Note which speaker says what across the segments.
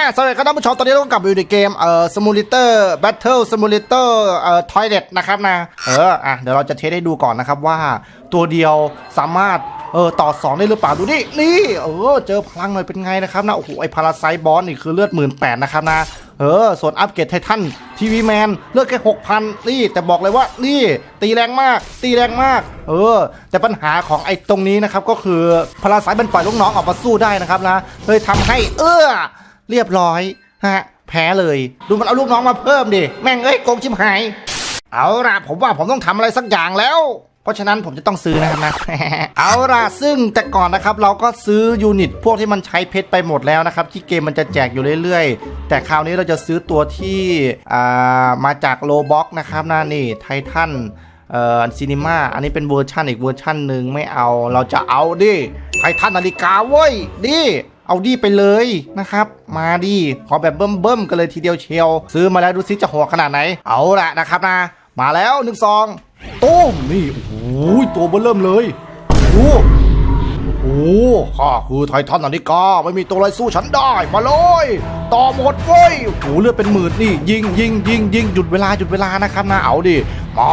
Speaker 1: ฮ่าสวัสดีครับท่านผู้ชมตอนนี้เราก็กลับอยู่ในเกมเอ่อสมูลิเตอร์แบทเทิลสมูลิเตอร์เอ่อทอยเลทนะครับนะเอออะเดี๋ยวเราจะเทสให้ดูก่อนนะครับว่าตัวเดียวสามารถเออต่อสองได้หรือเปล่าดูนี่นี่เออเจอพลังหน่อยเป็นไงนะครับนะโอ้โหไอพาราไซบอสนี่คือเลือดหมื่นแปดนะครับนะเออส่วนอัปเกรดไททันทีวีแมนเลือดแค่หกพันนี่แต่บอกเลยว่านี่ตีแรงมาก ตีแรงมาก เออ แต่ปัญหาของไอ้ตรงนี้นะครับก็คือพาราไซมันปล่อยลูกน้องออกมาสู้ได้นะครับนะเลยทำให้เออ เรียบร้อยฮะแพ้เลย ดูมันเอาลูกน้องมาเพิ่มดิ แม่งเอ้ยโกงชิมหาย เอาล่ะผมว่าผมต้องทำอะไรสักอย่างแล้ว เพราะฉะนั้นผมจะต้องซื้อนะครับนะ เอาล่ะซึ่งแต่ก่อนนะครับ เราก็ซื้อยูนิตพวกที่มันใช้เพชรไปหมดแล้วนะครับ ที่เกมมันจะแจกอยู่เรื่อยๆ แต่คราวนี้เราจะซื้อตัวที่อ่ามาจากโลบ็อกนะครับนะนี่ไททันเอ่อซีนีมาอันนี้เป็นเวอร์ชันอีกเวอร์ชันหนึ่งไม่เอาเราจะเอาดิไททันนาฬิกาเว้ยดิ เอาดีไปเลยนะครับ มาดีขอแบบเบิ่มๆกันเลยทีเดียวเชียว ซื้อมาแล้วดูซิจะหัวขนาดไหน เอาละนะครับนะ มาแล้วหนึ่งสองต้มนี่โอ้โหตัวเบิ่มเริ่มเลยโอ้โหข้าคือไททันอนิกาไม่มีตัวอะไรสู้ฉันได้ มาเลย ต่อหมดเว้ยโอ้โหเลือดเป็นหมื่นนี่ ยิงยิงยิงยิงหยุดเวลาหยุดเวลานะครับนะเอาดิมา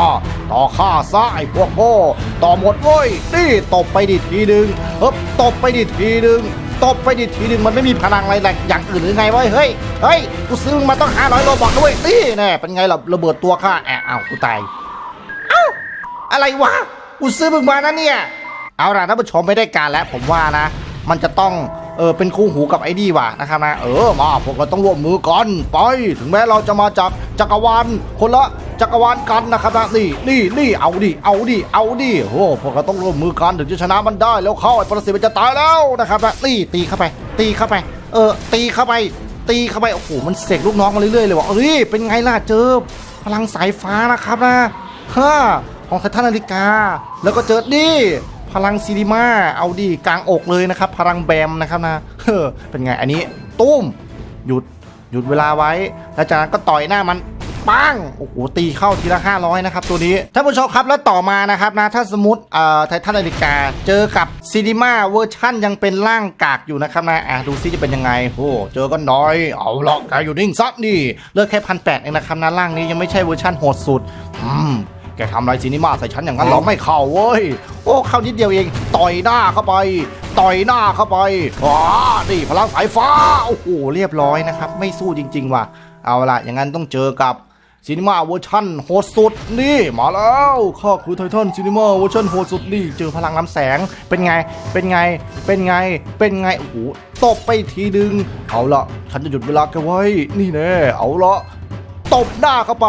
Speaker 1: ต่อข้าซะไอพวกโง่ต่อหมดเว้ยนี่ตบไปดิทีหนึ่งเอ๊บตบไปดิทีหนึ่ง ตบไปดิทีหนึ่งมันไม่มีพลังอะไรแหละอย่างอื่นหรือไงวะเฮ้ยเฮ้ยกูซื้อมึงมาต้องห้าร้อยโลบอกด้วยนี่แน่เป็นไงล่ะระเบิดตัวข้าแอะอ้าวกูตายเอ้าอะไรวะกูซื้อมึงมานะเนี่ยเอาล่ะท่านผู้ชมไม่ได้การแล้วผมว่านะ มันจะต้อง เออเป็นคู่หูกับไอ้ดีว่ะนะครับนะเออมาพวกเราต้องร่วมมือกันไป ถึงแม้เราจะมาจากจักรวาลคนละจักรวาลกันนะครับนะนี่นี่นี่เอาดิเอาดิเอาดิโอ้พวกเราต้องร่วมมือกันถึงจะชนะมันได้แล้วเข้าไอ้ปรสิตมันจะตายแล้วนะครับนะนี่ตีเข้าไป ตีเข้าไป เออตีเข้าไป ตีเข้าไปโอ้โหมันเสกลูกน้องมาเรื่อยๆเลยว่ะเอ้ยเป็นไงล่ะเจอ พลังสายฟ้านะครับนะฮ่าของไททันนาฬิกา แล้วก็เจอดิ พลังซีดีมาเอาดิกลางอกเลยนะครับ พลังแบมนะครับนะเฮ้อเป็นไงอันนี้ตุ้มหยุดหยุดเวลาไว้ แล้วจากนั้นก็ต่อยหน้ามันปังโอ้โหตีเข้าทีละ 500 นะครับ ตัวนี้ท่านผู้ชมครับแล้วต่อมานะครับนะถ้าสมมติเอ่อไททันนาฬิกา เจอกับซีดีมาเวอร์ชั่นยังเป็นร่างกากอยู่นะครับนะอะดูซิจะเป็นยังไงโอ้เจอกันน้อย เอาละแกอยู่นิ่งซักนี่เลือกแค่พันแปดเองนะครับนะร่างนี้ยังไม่ใช่เวอร์ชั่นโหดสุดอืม แกทำอะไรซีนิมาใส่ฉันอย่างนั้นเหรอไม่เข้าเว้ย โอ้เข้านิดเดียวเอง ต่อยหน้าเข้าไป ต่อยหน้าเข้าไปว้านี่พลังสายฟ้า โอ้โหเรียบร้อยนะครับ ไม่สู้จริง ๆ ว่ะ เอาล่ะอย่างนั้นต้องเจอกับซีนิมาเวอร์ชันโหดสุดนี่มาแล้วข้าคือไททันซีนิมาเวอร์ชันโหดสุดนี่เจอพลังน้ำแสงเป็นไงเป็นไงเป็นไงเป็นไงโอ้โหตบไปทีนึง เอาละฉันจะหยุดเวลาแกไว้ นี่แน่เอาละตบหน้าเข้าไป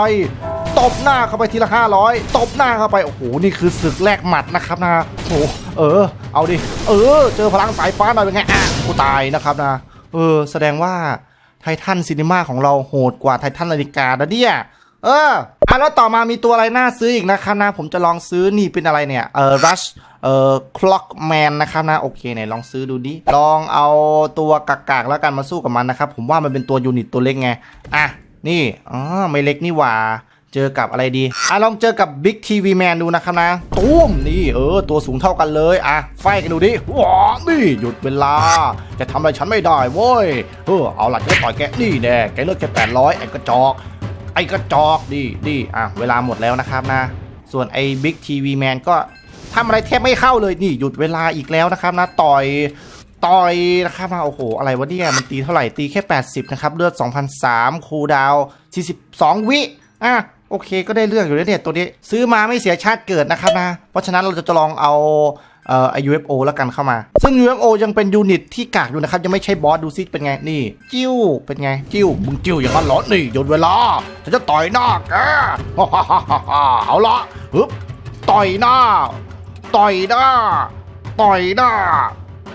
Speaker 1: ตบหน้าเข้าไปทีละ 500 ตบหน้าเข้าไป โอ้โห นี่คือศึกแลกหมัดนะครับนะโอ้โหเออ เอาดิ เออ เจอพลังสายฟ้าหน่อยเป็นไง อะ กูตายนะครับนะ เออ แสดงว่าไททันซีนีมาของเราโหดกว่าไททันนาฬิกานะเนี่ย เอออะแล้วต่อมามีตัวอะไรน่าซื้ออีกนะครับนะ ผมจะลองซื้อนี่เป็นอะไรเนี่ย เออรัชเอ่อคล็อกแมนนะครับนะ โอเคไหนลองซื้อดูดิ ลองเอาตัวกากๆแล้วกันมาสู้กับมันนะครับ ผมว่ามันเป็นตัวยูนิตตัวเล็กไง อะ นี่ อ๋อ ไม่เล็กนี่หว่า เจอกับอะไรดีอะลองเจอกับ Big TV Man ดูนะครับนะตุ้มนี่เออ ตัวสูงเท่ากันเลยอะไฟกันดูดิว้านี่หยุดเวลา จะทำอะไรฉันไม่ได้เว้ยเออเอาล่ะจะต่อยแกนี่แน่แกเลือกแค่800ไอ้กระจอก ไอ้กระจอกดีดีอะเวลาหมดแล้วนะครับนะ ส่วนไอ้ Big TV Man ก็ทำอะไรแทบไม่เข้าเลยนี่หยุดเวลาอีกแล้วนะครับนะต่อยต่อยนะครับมาโอ้โห อะไรวะเนี่ย มันตีเท่าไหร่ ตีแค่ 80 นะครับ เลือด 2,003คูดาว 42 วิ อะ โอเคก็ได้เรื่องอยู่แล้วเนี่ยตัวนี้ซื้อมาไม่เสียชาติเกิดนะครับนะ เพราะฉะนั้นเราจะลองเอาเอ่อ UFO แล้วกันเข้ามา ซึ่ง UFO ยังเป็นยูนิตที่กากอยู่นะครับ ยังไม่ใช่บอสดูซิเป็นไงนี่ จิ้วเป็นไง จิ้วมึงจิ้วอย่างนั้นเหรอนี่หยุดเวลาฉันจะต่อยหน้าแกเอาละฮึบต่อยหน้า ต่อยหน้า ต่อยหน้า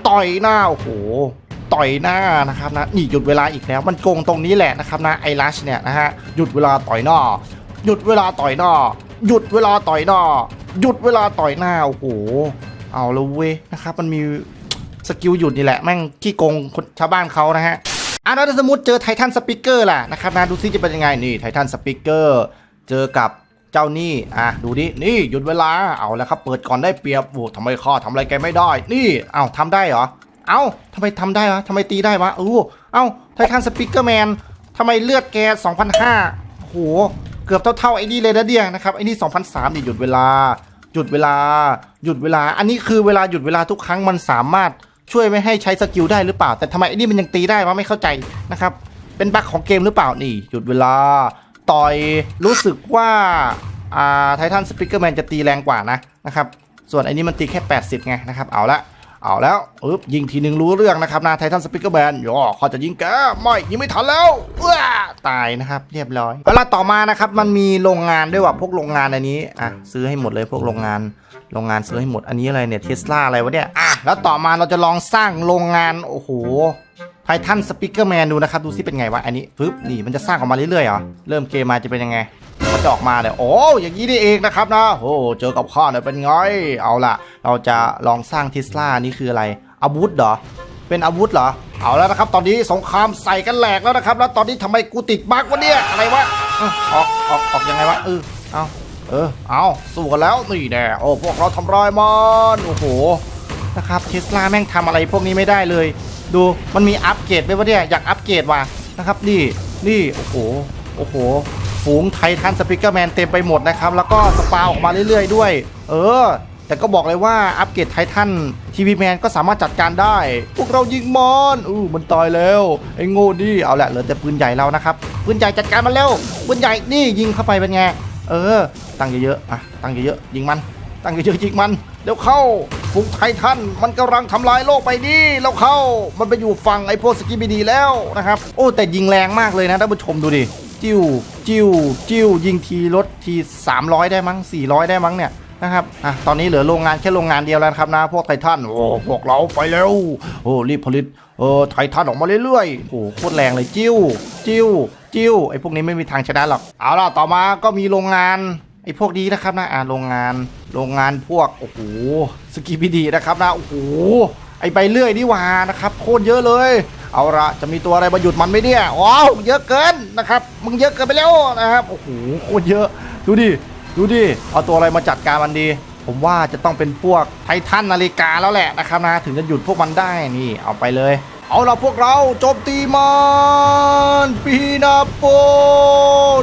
Speaker 1: ต่อยหน้าโอ้โหต่อยหน้านะครับนะนี่หยุดเวลาอีกแล้วมันโกงตรงนี้แหละนะครับนะไอรัชเนี่ยนะฮะหยุดเวลาต่อยหน้า หยุดเวลาต่อยหน้า หยุดเวลาต่อยหน้า หยุดเวลาต่อยหน้า โอ้โห เอาแล้วเว้ยนะครับ มันมีสกิลหยุดนี่แหละ แม่งขี้โกงคนชาวบ้านเขานะฮะอะแล้วถ้าสมมติเจอไททันสปิเกอร์ล่ะนะครับนะดูซิจะเป็นยังไงนี่ไททันสปิเกอร์เจอกับเจ้านี่อะดูดิ นี่หยุดเวลา เอาแล้วครับ เปิดก่อนได้เปรียบโอ้ทำไมข้าทำอะไรแกไม่ได้ นี่ เอ้าทำได้เหรอ เอ้าทำไมทำได้วะทำไมตีได้วะเออเอ้าไททันสปิเกอร์แมนทำไมเลือดแก2,005โห กือบเท่าๆไอ้นี่เลยนะเดียนะครับไอ้นี่2,003นี่หยุดเวลา หยุดเวลา หยุดเวลา อันนี้คือเวลาหยุดเวลาทุกครั้งมันสามารถช่วยไม่ให้ใช้สกิลได้หรือเปล่า แต่ทำไมไอ้นี่มันยังตีได้วะไม่เข้าใจนะครับ เป็นบั๊กของเกมหรือเปล่านี่ หยุดเวลา ต่อยรู้สึกว่าอ่าไททันสปิเกอร์แมนจะตีแรงกว่านะนะครับส่วนไอ้นี่มันตีแค่ 80ไงนะครับเอาละ เอาแล้วอึ๊บยิงทีหนึ่งรู้เรื่องนะครับนะไททันสปิเกอร์แมนย่อเขาจะยิงแกไม่ยิงไม่ทันแล้วเอ้อตายนะครับเรียบร้อยเวลาต่อมานะครับมันมีโรงงานด้วยว่ะพวกโรงงานอันนี้อะซื้อให้หมดเลยพวกโรงงานโรงงานซื้อให้หมดอันนี้อะไรเนี่ยเทสลาอะไรวะเนี่ยอะแล้วต่อมาเราจะลองสร้างโรงงานโอ้โห ไททันสปิเกอร์แมนดูนะครับ ดูซิเป็นไงวะ อันนี้ปึ๊บนี่มันจะสร้างออกมาเรื่อยๆเหรอ เริ่มเกมมาจะเป็นยังไงมันจะออกมาเลยโอ้อย่างนี้นี่เองนะครับนะโอ้เจอกับข้าเนี่ยเป็นไงเอาล่ะ เราจะลองสร้างเทสลานี่คืออะไร อาวุธเหรอ เป็นอาวุธเหรอ เอาแล้วนะครับ ตอนนี้สงครามใส่กันแหลกแล้วนะครับ แล้วตอนนี้ทำไมกูติดบั๊กวะเนี่ยอะไรวะออกออกออกยังไงวะเออเอาเออเอาสู้กันแล้วนี่แน่โอ้พวกเราทำลายมันโอ้โหนะครับเทสลาแม่งทำอะไรพวกนี้ไม่ได้เลย ดูมันมีอัปเกรดไหมวะเนี่ยอยากอัปเกรดว่ะนะครับนี่นี่โอ้โหโอ้โหฝูงไททันสปิเกอร์แมนเต็มไปหมดนะครับ แล้วก็สปาออกมาเรื่อยๆ ด้วย เออ แต่ก็บอกเลยว่าอัปเกรดไททันทีวีแมนก็สามารถจัดการได้ พวกเรายิงมันอู้มันตายแล้ว ไอ้โง่นี่เอาละเหลือแต่ปืนใหญ่เรานะครับ ปืนใหญ่จัดการมันเร็วปืนใหญ่นี่ยิงเข้าไปเป็นไงเออ ตั้งเยอะๆอะตั้งเยอะๆยิงมัน ตั้งเยอะๆยิงมันเดี๋ยวเข้าฝูงไททันมันกำลังทำลายโลกไปดิแล้วเข้ามันไปอยู่ฝั่งไอ้พวกสกิบิดีแล้วนะครับ โอ้แต่ยิงแรงมากเลยนะท่านผู้ชมดูดิจิ้วจิ้วจิ้วยิงทีรถที 300 ได้มั้ง 400 ได้มั้งเนี่ยนะครับ อะ ตอนนี้เหลือโรงงานแค่โรงงานเดียวแล้วครับนะ พวกไททัน โอ้ พวกเราไปเร็วโอ้ รีบผลิต เออ ไททันออกมาเรื่อยๆ โอ้โคตรแรงเลย จิ้ว จิ้ว จิ้ว ไอ้พวกนี้ไม่มีทางชนะหรอก เอาล่ะ ต่อมาก็มีโรงงาน ไอ้พวกนี้นะครับนะอ่าโรงงานโรงงานพวกโอ้โหสกิบิดีนะครับนะโอ้โหไอ้ใบเลื่อยนี่ว่านะครับโคตรเยอะเลย เอาละจะมีตัวอะไรมาหยุดมันไหมเนี่ยว้าวเยอะเกินนะครับมึงเยอะเกินไปแล้วนะครับโอ้โหโคตรเยอะดูดิดูดิเอาตัวอะไรมาจัดการมันดี ผมว่าจะต้องเป็นพวกไททันนาฬิกาแล้วแหละนะครับนะถึงจะหยุดพวกมันได้นี่เอาไปเลย เอาละพวกเราโจมตีมันปีนาโป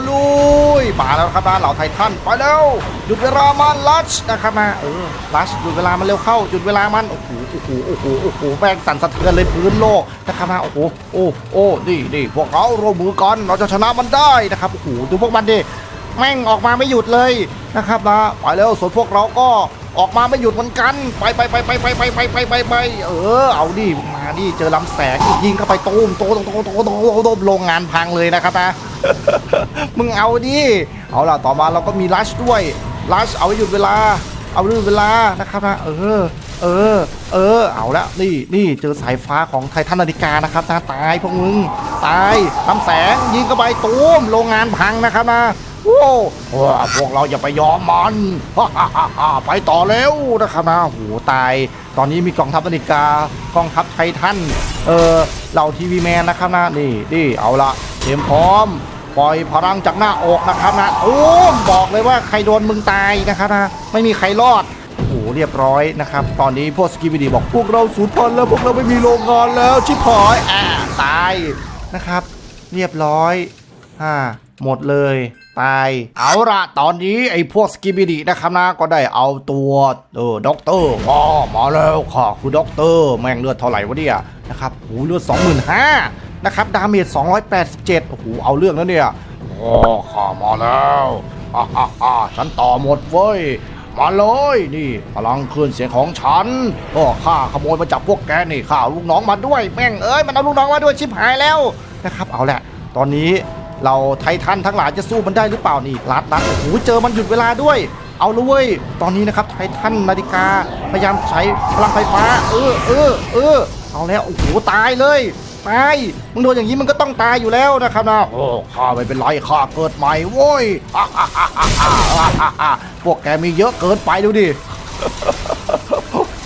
Speaker 1: ลุยมาแล้วครับนะเหล่าไททันไปแล้วหยุดเวลามันลัชนะครับนะเออลัชหยุดเวลามันเร็วเข้าหยุดเวลามันโอ้โหโอ้โหโอ้โหโอ้โหแม่งสั่นสะเทือนเลยพื้นโลกนะครับนะโอ้โหโอ้โอ้นี่นี่พวกเราร่วมมือกันเราจะชนะมันได้นะครับโอ้โหดูพวกมันดิแม่งออกมาไม่หยุดเลยนะครับนะไปแล้วส่วนพวกเราก็ออกมาไม่หยุดเหมือนกัน ไปไปไปไปไปไปไปไปไปไปเออ เอาดิมาดิเจอลำแสงยิงเข้าไปตูมโตโตโตโตโตโตโรงงานพังเลยนะครับนะมึงเอาดิเอาล่ะต่อมาเราก็มีลัชด้วยลัชเอาไว้หยุดเวลา เอาหยุดเวลานะครับนะเออ เออ เออ เอาละนี่นี่เจอสายฟ้าของไททันนาฬิกานะครับนะตายพวกมึงตายลำแสงยิงเข้าไปตูมโรงงานพังนะครับนะ โอ้พวกเราอย่าไปยอมมันไปต่อเร็วนะครับนะโอ้โหตาย ตอนนี้มีกองทัพนาฬิกากองทัพไททันเออเหล่าทีวีแมนนะครับนะนี่นี่เอาละเตรียมพร้อม ปล่อยพลังจากหน้าอกนะครับนะโอ้บอกเลยว่าใครโดนมึงตายนะครับนะไม่มีใครรอดโอ้โหเรียบร้อยนะครับ ตอนนี้พวกสกิบิดีบอกพวกเราสูญพันธุ์แล้วพวกเราไม่มีโรงงานแล้วชิบหายอ่าตายนะครับ เรียบร้อยอ่าหมดเลย ตาย เอาละตอนนี้ไอ้พวกสกิบิดีนะครับนะก็ได้เอาตัวเออด็อกเตอร์ว้ามาแล้วค่ะคือด็อกเตอร์แม่งเลือดเท่าไหร่วะเนี่ยนะครับโอ้เลือด 25,000นะครับดาเมจ287โอ้โหเอาเรื่องแล้วเนี่ยโอ้ข้ามาแล้วฮ่าฮ่าฮ่าฉันต่อหมดเว้ยมาเลยนี่พลังคลื่นเสียงของฉันโอ้ข้าขโมยมาจากพวกแกนี่ข้าลูกน้องมาด้วยแม่งเอ้ยมันเอาลูกน้องมาด้วยชิบหายแล้วนะครับ เอาแหละ ตอนนี้ เราไททันทั้งหลายจะสู้มันได้หรือเปล่านี่รัดรัดโอ้โหเจอมันหยุดเวลาด้วย เอาเลยเว้ยตอนนี้นะครับไททันนาฬิกาพยายามใช้พลังไฟฟ้า เออเออเออเอาแล้วโอ้โหตายเลยตายมึงโดนอย่างนี้มันก็ต้องตายอยู่แล้วนะครับนะโอ้ข้าไม่เป็นไรข้าเกิดใหม่โว้ยพวกแกมีเยอะเกินไปดูดิ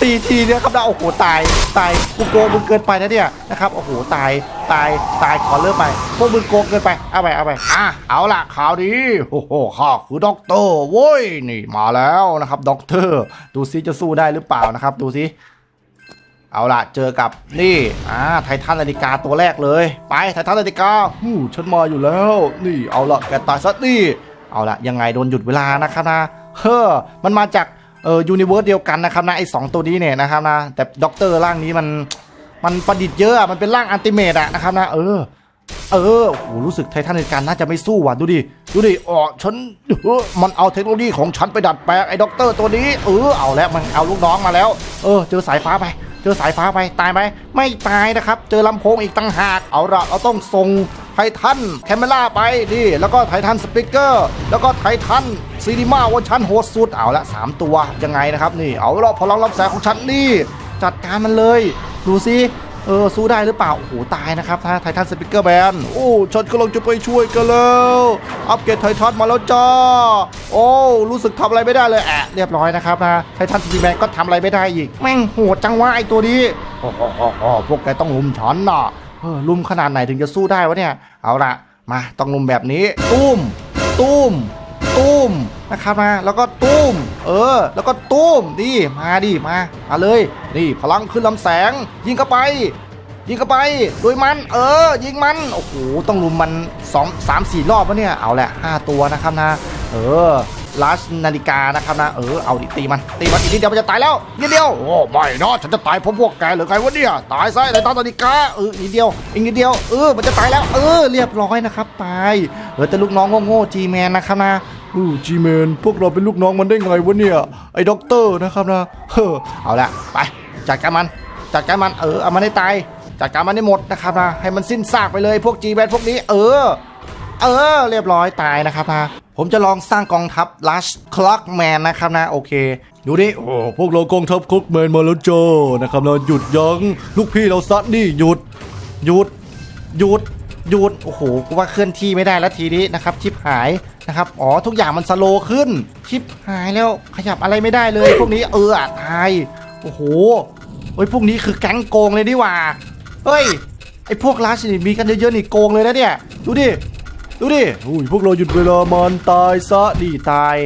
Speaker 1: ตีทีเนี่ยครับนะโอ้โหตายตายกูโกงมึงเกินไปนะเนี่ยนะครับโอ้โหตายตายตายขอเลิกไปพวกมึงโกงเกินไปเอาไปเอาไปอะเอาล่ะข่าวดีโอ้โหข้าคือด็อกเตอร์โว้ยนี่มาแล้วนะครับด็อกเตอร์ ดูซิจะสู้ได้หรือเปล่านะครับ ดูซิเอาล่ะเจอกับนี่อ่าไททันนาฬิกาตัวแรกเลย ไปไททันนาฬิกาหู้ฉันมาอยู่แล้ว นี่เอาละแกตายซะนี่เอาละยังไงโดนหยุดเวลานะครับนะเฮ้อมันมาจาก เออยูนิเวิร์สเดียวกันนะครับนะไอ้สองตัวนี้เนี่ยนะครับนะแต่ด็อกเตอร์ร่างนี้มันมันประดิษฐ์เยอะอะมันเป็นร่างอันติเมตอะนะครับนะเออ เออโหรู้สึกไททันในการน่าจะไม่สู้ว่ะดูดิดูดิอ๋อฉันเออมันเอาเทคโนโลยีของฉันไปดัดแปลงไอ้ด็อกเตอร์ตัวนี้เออเอาแล้วมันเอาลูกน้องมาแล้ว เออ เจอสายฟ้าไป เจอสายฟ้าไปตายไหมไม่ตายนะครับ เจอลำโพงอีกตั้งหากเอาละเราต้องส่ง ไททันแคมเมล่าไปดิแล้วก็ไททันสปีกเกอร์แล้วก็ไททันซีนีมาวอร์ชันโหดสุดเอาละสามตัวยังไงนะครับนี่เอาละพลังรับแสงของฉันนี่ จัดการมันเลย ดูสิเออสู้ได้หรือเปล่า โอ้โห ตายนะครับถ้าไททันสปิเกอร์แบนโอ้ฉันกำลังจะไปช่วยกันแล้ว อัปเกรดไททันมาแล้วจ้า โอ้รู้สึกทำอะไรไม่ได้เลยแอะเรียบร้อยนะครับนะไททันสปิแบนก็ทำอะไรไม่ได้อีก แม่งโหดจังวะไอตัวนี้โอ้โหโอ้โหพวกแกต้องลุมฉันน่ะ เออลุมขนาดไหนถึงจะสู้ได้วะเนี่ย เอาละมาต้องลุมแบบนี้ ตุ้ม ตุ้ม ตุ้มนะครับนะแล้วก็ตุ้ม เออ แล้วก็ตุ้มดิมาดิมามาเลยนี่พลังขึ้นลำแสง ยิงเข้าไป ยิงเข้าไปโดยมัน เออ ยิงมันโอ้โหต้องลุมมัน2 3 4รอบวะเนี่ยเอาแหละ5ตัวนะครับนะ เออ ลาสนาฬิกานะครับนะ เออ เอาดิตีมัน ตีมันอีกนิดเดียวมันจะตายแล้วนิดเดียว โอ้ไม่นะฉันจะตายเพราะพวกแกหรือไงวะเนี่ย ตายซะในตอนนาฬิกา เออนิดเดียว อีกนิดเดียว เออ มันจะตายแล้ว เออ เรียบร้อยนะครับ ตาย เออแต่ลูกน้องโง่ๆจีแมนนะครับนะอู้จีเมนพวกเราเป็นลูกน้องมันได้ไงวะเนี่ย ไอ้ด็อกเตอร์นะครับนะ เฮ้อ เอาละไป จัดการมัน จัดการมัน เออ เอามันให้ตาย จัดการมันให้หมดนะครับนะ ให้มันสิ้นซากไปเลยพวกจีแมนพวกนี้ เออ เออ เรียบร้อยตายนะครับนะ ผมจะลองสร้างกองทัพลัชคล็อกแมนนะครับนะ โอเค ดูดิ โอ้พวกเรากองทัพคล็อกแมนมาแล้วจ้านะครับนะหยุดยั้งลูกพี่เราซัดนี่หยุด หยุด หยุด หยุด โอ้โหว่าเคลื่อนที่ไม่ได้แล้วทีนี้นะครับชิปหายนะครับ อ๋อ ทุกอย่างมันสโลขึ้น ชิปหายแล้วขยับอะไรไม่ได้เลย พวกนี้เออตาย โอ้โหเฮ้ยพวกนี้คือแก๊งโกงเลยนี่หว่าเฮ้ยไอพวกลัชนี่มีกันเยอะๆนี่โกงเลยนะเนี่ย ดูดิ ดูดิอุ้ยพวกเราหยุดเวลามันตายซะดีตาย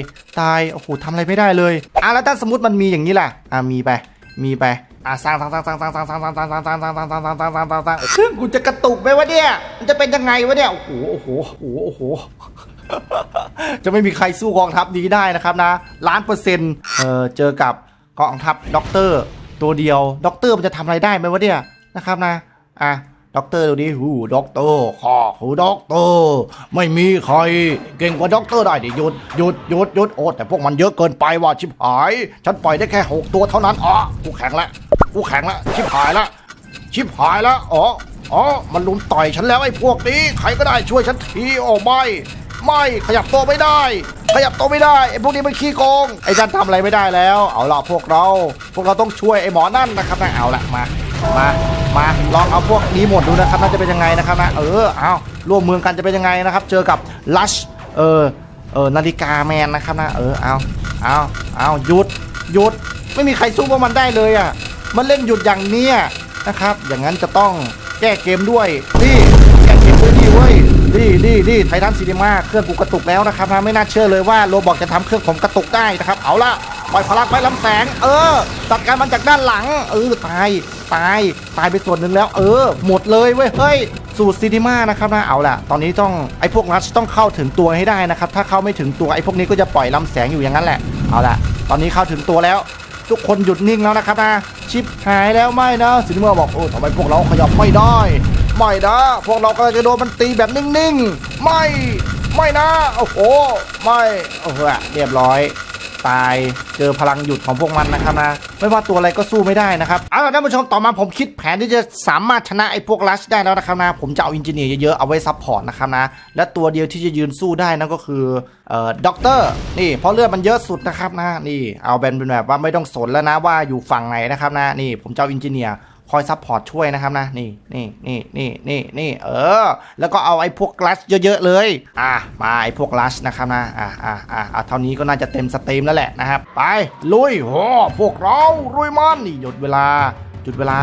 Speaker 1: ตาย โอ้โหทำอะไรไม่ได้เลยอะแล้วถ้าสมมติมันมีอย่างนี้ล่ะ อะมีไป มีไป อะสร้างสร้างสร้างสร้างสร้างสร้างสร้างสร้างสร้างสร้างสร้างสร้างสร้างสร้างสร้างสร้างสร้างสร้างสร้างเครื่องกูจะกระตุกไหมวะเนี่ย มันจะเป็นยังไงวะเนี่ยโอ้โหโอ้โห โอ้โห โอ้โห จะไม่มีใครสู้กองทัพนี้ได้นะครับนะ ล้านเปอร์เซ็นต์ เออเจอกับกองทัพด็อกเตอร์ตัวเดียว ด็อกเตอร์มันจะทำอะไรได้ไหมวะเนี่ย นะครับนะ อะ ด็อกเตอร์ดูดิหูด็อกเตอร์ข้าคือด็อกเตอร์ ไม่มีใครเก่งกว่าด็อกเตอร์ได้ดิหยุดหยุดหยุดหยุดโอ้แต่พวกมันเยอะเกินไปว่ะชิบหาย ฉันปล่อยได้แค่หกตัวเท่านั้นอ๋อกูแข็งละกูแข็งละชิบหายละชิบหายแล้วอ๋ออ๋อมันลุมต่อยฉันแล้วไอ้พวกนี้ใครก็ได้ช่วยฉันทีโอ้ไม่ไม่ขยับตัวไม่ได้ ขยับตัวไม่ได้ไอ้พวกนี้มันขี้โกงไอ้ฉันทำอะไรไม่ได้แล้ว เอาล่ะพวกเรา พวกเราต้องช่วยไอ้หมอนั่นนะครับนะเอาละมา มามาลองเอาพวกนี้หมดดูนะครับน่าจะเป็นยังไงนะครับนะเออเอาร่วมมือกันจะเป็นยังไงนะครับ เจอกับลัชเออเออนาฬิกาแมนนะครับนะเออเอาเอาเอาหยุดหยุดไม่มีใครสู้พวกมันได้เลยอะมันเล่นหยุดอย่างเนี้ยนะครับ อย่างนั้นจะต้องแก้เกมด้วยนี่แก้เกมด้วยดีเว้ย ดีดีดีไททันซีนีมาเครื่องกูกระตุกแล้วนะครับนะไม่น่าเชื่อเลยว่าโรบอกจะทำเครื่องผมกระตุกได้นะครับ เอาละปล่อยพลังไปลำแสง เออจัดการมันจากด้านหลัง เออตายตายตายไปส่วนหนึ่งแล้ว เออ หมดเลยเว้ยเฮ้ยสูตรซีนีมานะครับนะเอาล่ะ ตอนนี้ต้องไอ้พวกรัชต้องเข้าถึงตัวให้ได้นะครับ ถ้าเข้าไม่ถึงตัวไอ้พวกนี้ก็จะปล่อยลำแสงอยู่อย่างนั้นแหละเอาล่ะ ตอนนี้เข้าถึงตัวแล้ว ทุกคนหยุดนิ่งแล้วนะครับนะชิปหายแล้วไม่นะซินิเมอร์บอกโอ้ทำไมพวกเราขยับไม่ได้ ไม่นะ พวกเราก็จะโดนมันตีแบบนิ่งๆ ไม่ ไม่นะ โอ้โห ไม่ โอ้โหเรียบร้อย ตาย เจอพลังหยุดของพวกมันนะครับนะ ไม่ว่าตัวอะไรก็สู้ไม่ได้นะครับ เอาล่ะท่านผู้ชม ต่อมาผมคิดแผนที่จะสามารถชนะไอ้พวกลัชได้แล้วนะครับนะ ผมจะเอาอินจิเนียร์เยอะๆ เอาไว้ซัพพอร์ตนะครับนะ และตัวเดียวที่จะยืนสู้ได้นั่นก็คือ เอ่อ ด็อกเตอร์ นี่ เพราะเลือดมันเยอะสุดนะครับนะ นี่ เอาเป็นเป็นแบบว่าไม่ต้องสนแล้วนะว่าอยู่ฝั่งไหนนะครับนะ นี่ ผมจะเอาอินจิเนียร์ คอยซัพพอร์ตช่วยนะครับนะนี่นี่นี่นี่นี่นี่เออ แล้วก็เอาไอ้พวกลัชเยอะๆเลย อะมาไอ้พวกลัชนะครับนะอะอะอะอะเท่านี้ก็น่าจะเต็มสตรีมแล้วแหละนะครับ ไปลุยโหพวกเราลุยมันนี่หยุดเวลาหยุดเวลา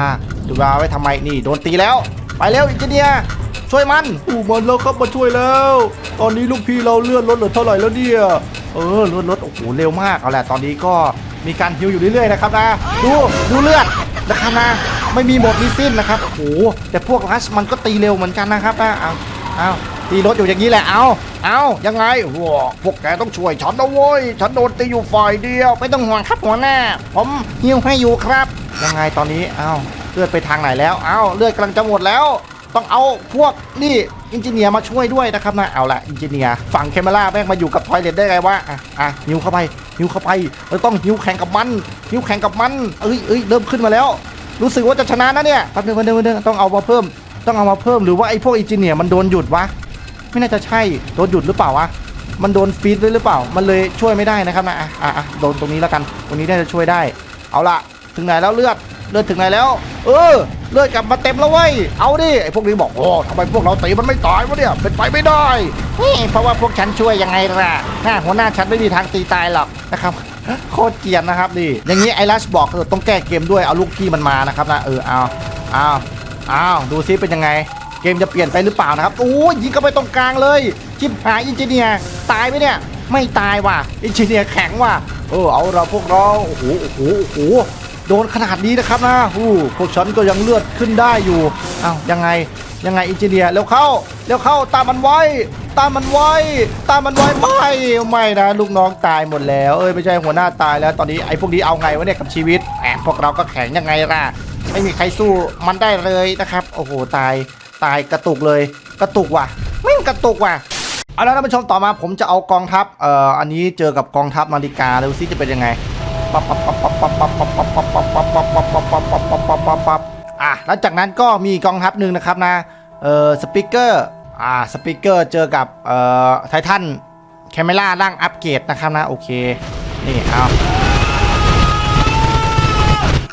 Speaker 1: หยุดเวลาไว้ทำไมนี่โดนตีแล้ว ไปเร็วอินจิเนียช่วยมันอู้มันแล้วครับมาช่วยแล้ว ตอนนี้ลูกพี่เราเลื่อนลดเหลือเท่าไหร่แล้วเนี่ยเออเลื่อนลดโอ้โหเร็วมากเอาแหละตอนนี้ก็มีการฮิวอยู่เรื่อยๆนะครับนะดูดูเลือดนะครับนะ ไม่มีหมดมีสิ้นนะครับโอ้โหแต่พวกรัชมันก็ตีเร็วเหมือนกันนะครับนะเอาเอาตีรถอยู่อย่างนี้แหละเอาเอายังไงโอ้โหพวกแกต้องช่วยฉันนะเว้ยฉันโดนตีอยู่ฝ่ายเดียวไม่ต้องห่วงครับหัวหน้า ผมฮิวให้อยู่ครับ ยังไงตอนนี้เอาเลือดไปทางไหนแล้วเอาเลือดกำลังจะหมดแล้ว ต้องเอาพวกนี่อินจิเนียร์มาช่วยด้วยนะครับนะเอาละอินจิเนียร์ฝั่งเคมราแม่งมาอยู่กับทอยเลตได้ไงวะอะอะหิวเข้าไปหิวเข้าไปเราต้องหิวแข่งกับมันหิวแข่งกับมันเอ้ยเอ้ยเริ่มขึ้นมาแล้ว รู้สึกว่าจะชนะนะเนี่ยแป๊บนึงแป๊บนึงแป๊บนึงต้องเอามาเพิ่ม ต้องเอามาเพิ่มหรือว่าไอ้พวกอินจิเนียร์มันโดนหยุดวะไม่น่าจะใช่โดนหยุดหรือเปล่าวะมันโดนฟีดด้วยหรือเปล่า มันเลยช่วยไม่ได้นะครับนะอะอะโดนตรงนี้แล้วกันตรงนี้น่าจะช่วยได้ เอาละถึงไหนแล้วเลือดเลือดถึงไหนแล้ว เออเลือดกลับมาเต็มแล้วเว้ยเอาดิไอ้พวกนี้บอกโอ้ทำไมพวกเราตีมันไม่ตายวะเนี่ยเป็นไปไม่ได้นี่เพราะว่าพวกฉันช่วยยังไงล่ะถ้าหัวหน้าฉันไม่มีทางตีตายหรอกนะครับ โคตรเกียนนะครับนี่อย่างนี้ไอ้ลัชบอกต้องแก้เกมด้วยเอาลูกพี่มันมานะครับนะเออเอาเอาเอาดูซิเป็นยังไง เกมจะเปลี่ยนไปหรือเปล่านะครับโอ้ยยิงเข้าไปตรงกลางเลยชิบหายอินจิเนียร์ตายไหมเนี่ยไม่ตายว่ะอินจิเนียร์แข็งว่ะเออเอาเราพวกเราโอ้โหโอ้โหโอ้โหโดนขนาดนี้นะครับนะอู้พวกฉันก็ยังเลือดขึ้นได้อยู่อ้าวยังไงยังไงอินจิเนียร์เร็วเข้าเร็วเข้าตามมันไว้ ตามมันไว้ ตามมันไว้ไม่ไม่นะ ลูกน้องตายหมดแล้ว เอ้ยไม่ใช่หัวหน้าตายแล้ว ตอนนี้ไอ้พวกนี้เอาไงวะเนี่ยกับชีวิตแอบพวกเราก็แข็งยังไงล่ะ ไม่มีใครสู้มันได้เลยนะครับ โอ้โหตายตายกระตุกเลย กระตุกว่ะ ไม่งกระตุกว่ะเอาละท่านผู้ชมต่อมาผมจะเอากองทัพเอ่ออันนี้เจอกับกองทัพนาฬิกาดูซิจะเป็นยังไงปั๊บปั๊บปั๊บปั๊บปั๊บปั๊บปั๊บปั๊บปั๊บปั๊บปั๊บปั๊บปั๊บปั๊บปั๊บปั๊บปั๊บปั๊บปั๊บอะแล้วจากนั้นก็มีกองทัพหนึ่งนะครับนะเอ่อสปีกเกอร์ อ่าสปีกเกอร์เจอกับเอ่อไททันแคมเมล่าร่างอัปเกรดนะครับนะ โอเค นี่เอา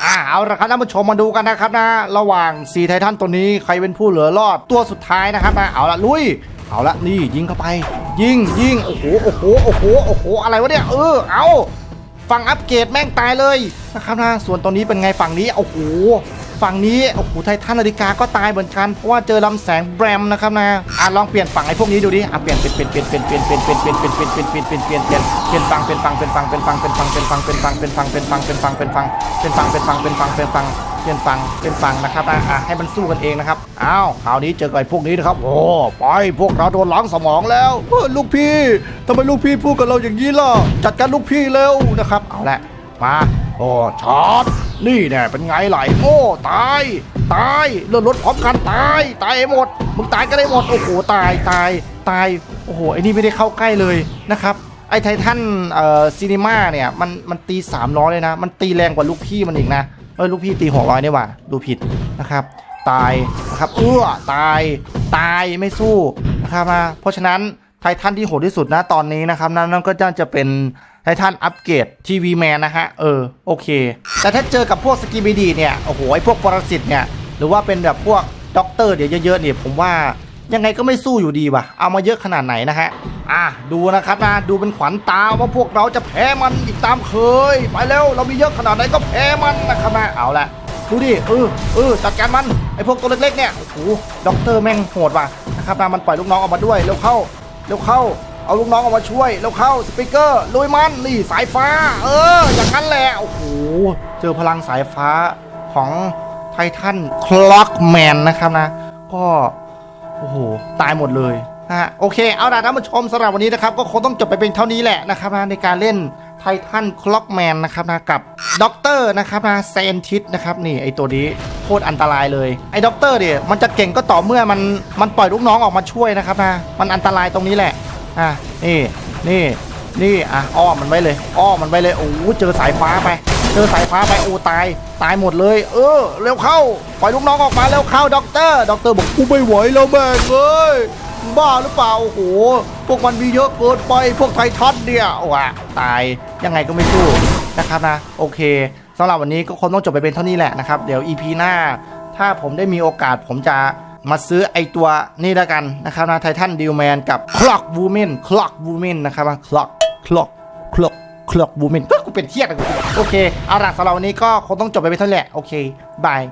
Speaker 1: อ่าเอาละครับท่านผู้ชมมาดูกันนะครับนะ ระหว่าง4ไททันตัวนี้ใครเป็นผู้เหลือรอดตัวสุดท้ายนะครับนะ เอาละลุย เอาละนี่ยิงเข้าไป ยิงยิงโอ้โหโอ้โหโอ้โหโอ้โหอะไรวะเนี่ยเออเอาฝั่งอัปเกรดแม่งตายเลยนะครับนะส่วนตัวนี้เป็นไงฝั่งนี้โอ้โห ฝั่งนี้โอ้โหไททันนาฬิกาก็ตายเหมือนกันเพราะว่าเจอลำแสงแบรมนะครับนะอะลองเปลี่ยนฝั่งไอ้พวกนี้ดูดิอะเปลี่ยนเป็นเป็นเป็นเป็นเป็นเป็นเป็นเป็นเป็นเป็นเป็นเป็นเป็นเป็นเป็นเป็นฝั่งเป็นฝั่งเป็นฝั่งเป็นฝั่งเป็นฝั่งเป็นฝั่งเป็นฝั่งเป็นฝั่งเป็นฝั่งเป็นฝั่งเป็นฝั่งเป็นฝั่งเป็นฝั่งเป็นฝั่งเป็นฝั่งเป็นฝั่งเป็นฝั่งนะครับอะอะให้มันสู้กันเองนะครับอ้าวคราวนี้เจอกับไอ้พวกนี้นะครับโอ้ไปพวกเราโดนล้างสมองแล้วลูกพี่ทำไมลูกพี่พูดกับเราอย่างนี้ล่ะจัดการลูกพี่เร็วนะครับเอาละมาโอ้ชาร์จ นี่แน่เป็นไงไหลโอ้ตาย ตายเลือดลดพร้อมกันตาย ตายหมด มึงตายก็ได้หมดโอ้โหตายตายตายโอ้โหไอ้นี่ไม่ได้เข้าใกล้เลยนะครับไอ้ไททันเอ่อซีนีมาเนี่ยมันมันตี300เลยนะ มันตีแรงกว่าลูกพี่มันอีกนะเอ้ยลูกพี่ตี600เนี่ยว่ะดูผิดนะครับ ตายนะครับเอื้อตายตายไม่สู้นะครับนะเพราะฉะนั้นไททันที่โหดที่สุดนะตอนนี้นะครับนั่นก็จะเป็น ไททันอัปเกรดทีวีแมนนะฮะ เออ โอเค แต่ถ้าเจอกับพวกสกิบิดีเนี่ย โอ้โห ไอพวกปรสิตเนี่ย หรือว่าเป็นแบบพวกด็อกเตอร์เดี๋ยวเยอะๆเนี่ย ผมว่ายังไงก็ไม่สู้อยู่ดีว่ะ เอามาเยอะขนาดไหนนะฮะ อะ ดูนะครับนะ ดูเป็นขวัญตาว่าพวกเราจะแพ้มันอีกตามเคย ไปเร็วเรามีเยอะขนาดไหนก็แพ้มันนะครับนะเอาละดูดิเออเออจัดการมันไอพวกตัวเล็กๆเนี่ยโอ้โหด็อกเตอร์แม่งโหดว่ะนะครับนะมันปล่อยลูกน้องออกมาด้วยเร็วเข้าเร็วเข้า เอาลูกน้องออกมาช่วยเร็วเข้าสปีกเกอร์ลุยมันนี่สายฟ้า เออ อย่างนั้นแหละโอ้โหเจอพลังสายฟ้าของไททันคล็อกแมนนะครับนะ ก็โอ้โหตายหมดเลยนะฮะโอเคเอาล่ะท่านผู้ชมสำหรับวันนี้นะครับ ก็คงต้องจบไปเป็นเท่านี้แหละนะครับนะในการเล่นไททันคล็อกแมนนะครับนะกับด็อกเตอร์นะครับนะเซนทิสนะครับนี่ไอตัวนี้โคตรอันตรายเลยไอด็อกเตอร์เนี่ยมันจะเก่งก็ต่อเมื่อมันมันปล่อยลูกน้องออกมาช่วยนะครับนะมันอันตรายตรงนี้แหละ อะนี่นี่นี่อะอ้อมมันไว้เลย อ้อมมันไว้เลยโอ้โหเจอสายฟ้าไป เจอสายฟ้าไปโอ้ตาย ตายหมดเลย เออเร็วเข้าปล่อยลูกน้องออกมาเร็วเข้าด็อกเตอร์ด็อกเตอร์บอกกูไม่ไหวแล้วแม่งเอ้ยบ้าหรือเปล่าโอ้โหพวกมันมีเยอะเกินไปพวกไททันเนี่ยว่ะตายยังไงก็ไม่สู้นะครับนะโอเคสำหรับวันนี้ก็คงต้องจบไปเป็นเท่านี้แหละนะครับเดี๋ยว EP หน้า ถ้าผมได้มีโอกาสผมจะ มาซื้อไอตัวนี่แล้วกันนะครับนะไททันดิวแมนกับคล็อกวูแมนคล็อกวูแมนนะครับคล็อกคล็อกคล็อกคล็อกวูแมนก็กูเป็นเทียดกูโอเคเอาล่ะสำหรับวันนี้ก็คงต้องจบไปเป็นเท่านี้แหละโอเคบาย